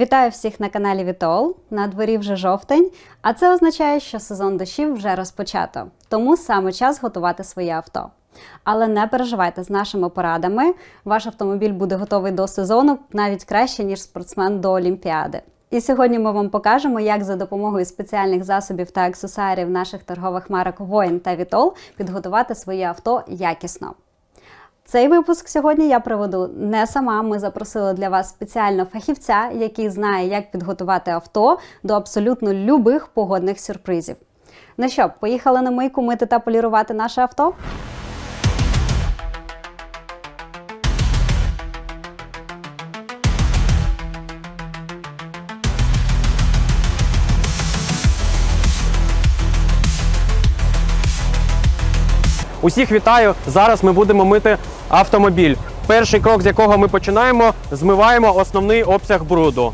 Вітаю всіх на каналі Вітол. На дворі вже жовтень, а це означає, що сезон дощів вже розпочато. Тому саме час готувати своє авто. Але не переживайте з нашими порадами. Ваш автомобіль буде готовий до сезону навіть краще, ніж спортсмен до Олімпіади. І сьогодні ми вам покажемо, як за допомогою спеціальних засобів та аксесуарів наших торгових марок Воїн та Вітол підготувати своє авто якісно. Цей випуск сьогодні я проведу не сама. Ми запросили для вас спеціально фахівця, який знає, як підготувати авто до абсолютно любих погодних сюрпризів. Ну що, поїхали на мийку мити та полірувати наше авто? Усіх вітаю! Зараз ми будемо мити автомобіль. Перший крок, з якого ми починаємо, змиваємо основний обсяг бруду.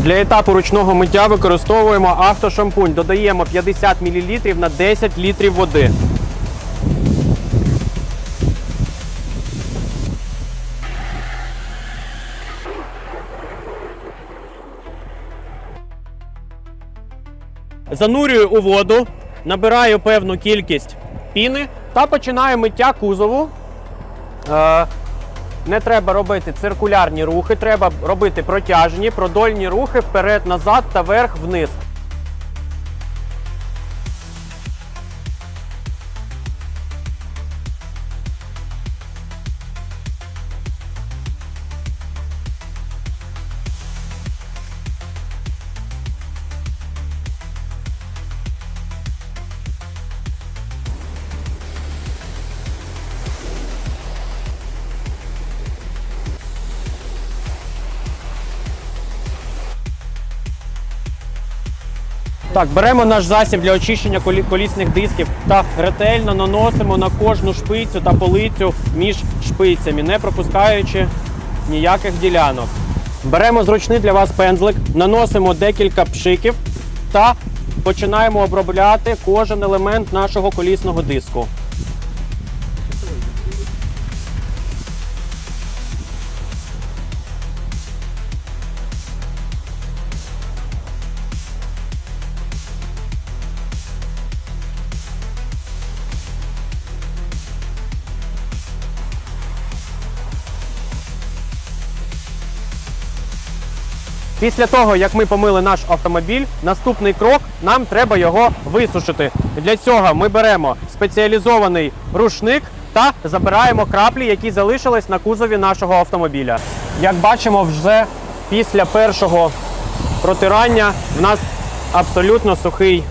Для етапу ручного миття використовуємо автошампунь. Додаємо 50 мл на 10 літрів води. Занурюю у воду, набираю певну кількість піни та починаю миття кузову. Е, не треба робити циркулярні рухи, треба робити протяжні, продольні рухи вперед-назад та вверх-вниз. Так, беремо наш засіб для очищення колісних дисків та ретельно наносимо на кожну шпицю та полицю між шпицями, не пропускаючи ніяких ділянок. Беремо зручний для вас пензлик, наносимо декілька пшиків та починаємо обробляти кожен елемент нашого колісного диску. Після того, як ми помили наш автомобіль, наступний крок нам треба його висушити. Для цього ми беремо спеціалізований рушник та забираємо краплі, які залишились на кузові нашого автомобіля. Як бачимо, вже після першого протирання в нас абсолютно сухий,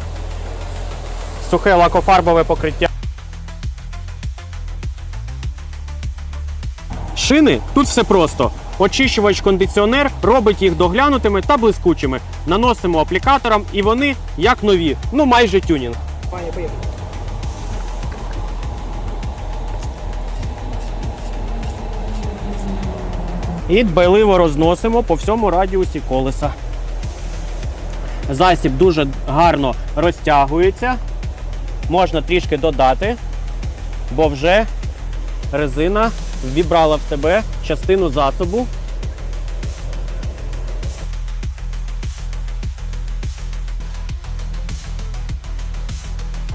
сухе лакофарбове покриття. Шини тут все просто. Очищувач кондиціонер робить їх доглянутими та блискучими. Наносимо аплікатором і вони як нові, ну майже тюнінг. І дбайливо розносимо по всьому радіусі колеса. Засіб дуже гарно розтягується. Можна трішки додати, бо вже резина вібрала в себе частину засобу.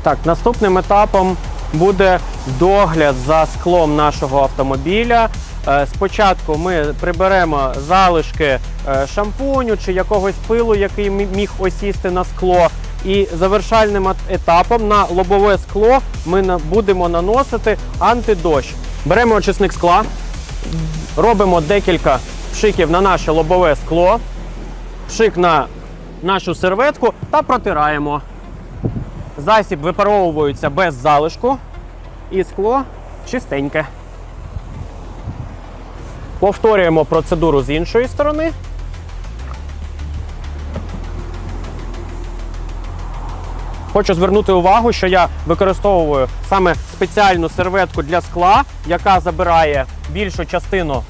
Так, наступним етапом буде догляд за склом нашого автомобіля. Е, Спочатку ми приберемо залишки е, шампуню чи якогось пилу, який міг осісти на скло. І завершальним етапом на лобове скло ми будемо наносити антидощ. Беремо очисник скла, робимо декілька пшиків на наше лобове скло, пшик на нашу серветку та протираємо. Засіб випаровується без залишку і скло чистеньке. Повторюємо процедуру з іншої сторони. Хочу звернути увагу, що я використовую саме спеціальну серветку для скла, яка забирає більшу частину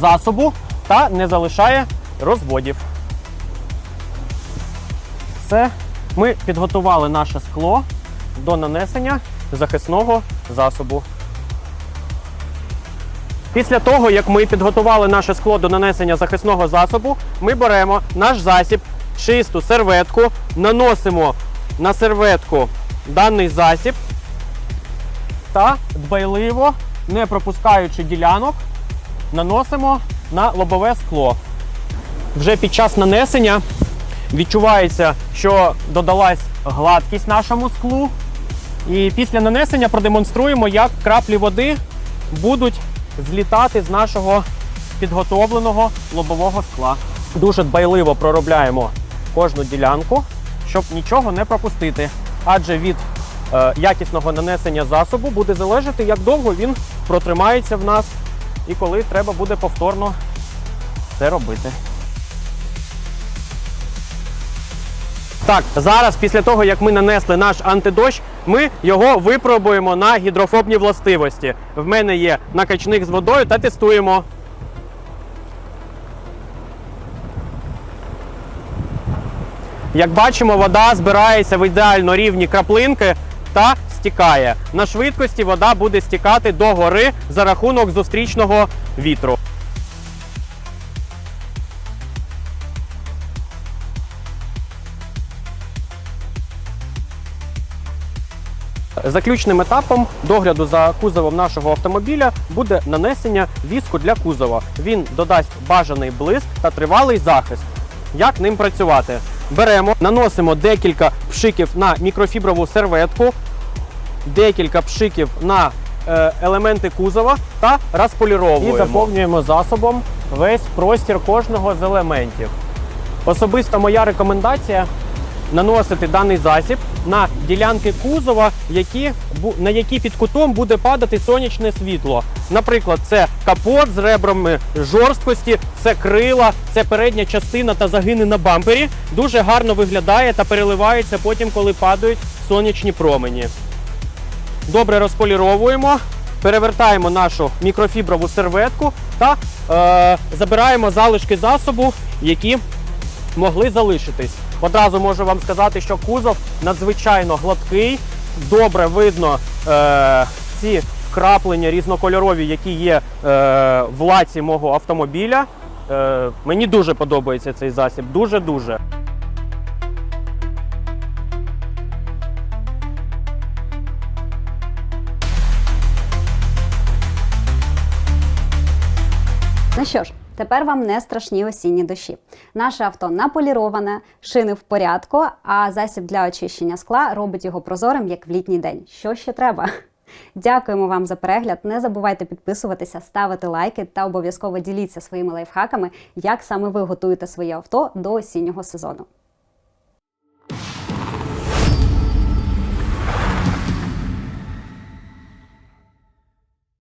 засобу та не залишає розводів. Все. Ми підготували наше скло до нанесення захисного засобу. Після того, як ми підготували наше скло до нанесення захисного засобу, ми беремо наш засіб, чисту серветку, наносимо на серветку даний засіб та дбайливо, не пропускаючи ділянок, наносимо на лобове скло. Вже під час нанесення відчувається, що додалась гладкість нашому склу. І після нанесення продемонструємо, як краплі води будуть злітати з нашого підготовленого лобового скла. Дуже дбайливо проробляємо кожну ділянку, щоб нічого не пропустити. Адже від е, якісного нанесення засобу буде залежати, як довго він протримається в нас і коли треба буде повторно це робити. Так, зараз, після того, як ми нанесли наш антидощ, ми його випробуємо на гідрофобні властивості. В мене є накачник з водою та тестуємо. Як бачимо, вода збирається в ідеально рівні краплинки та стікає. На швидкості вода буде стікати до гори за рахунок зустрічного вітру. Заключним етапом догляду за кузовом нашого автомобіля буде нанесення віску для кузова. Він додасть бажаний блиск та тривалий захист. Як ним працювати? Беремо, наносимо декілька пшиків на мікрофіброву серветку, декілька пшиків на е, елементи кузова та розполіровуємо. І заповнюємо засобом весь простір кожного з елементів. Особисто моя рекомендація наносити даний засіб на ділянки кузова, які, на які під кутом буде падати сонячне світло. Наприклад, це капот з ребрами жорсткості, це крила, це передня частина та загини на бампері. Дуже гарно виглядає та переливається потім, коли падають сонячні промені. Добре розполіровуємо, перевертаємо нашу мікрофіброву серветку та е, забираємо залишки засобу, які могли залишитись. Одразу можу вам сказати, що кузов надзвичайно гладкий, добре видно е, ці краплення різнокольорові, які є е, в лаці мого автомобіля. Е, мені дуже подобається цей засіб, дуже-дуже. Ну що ж, тепер вам не страшні осінні дощі. Наше авто наполіроване, шини в порядку, а засіб для очищення скла робить його прозорим, як в літній день. Що ще треба? Дякуємо вам за перегляд. Не забувайте підписуватися, ставити лайки та обов'язково діліться своїми лайфхаками, як саме ви готуєте своє авто до осіннього сезону.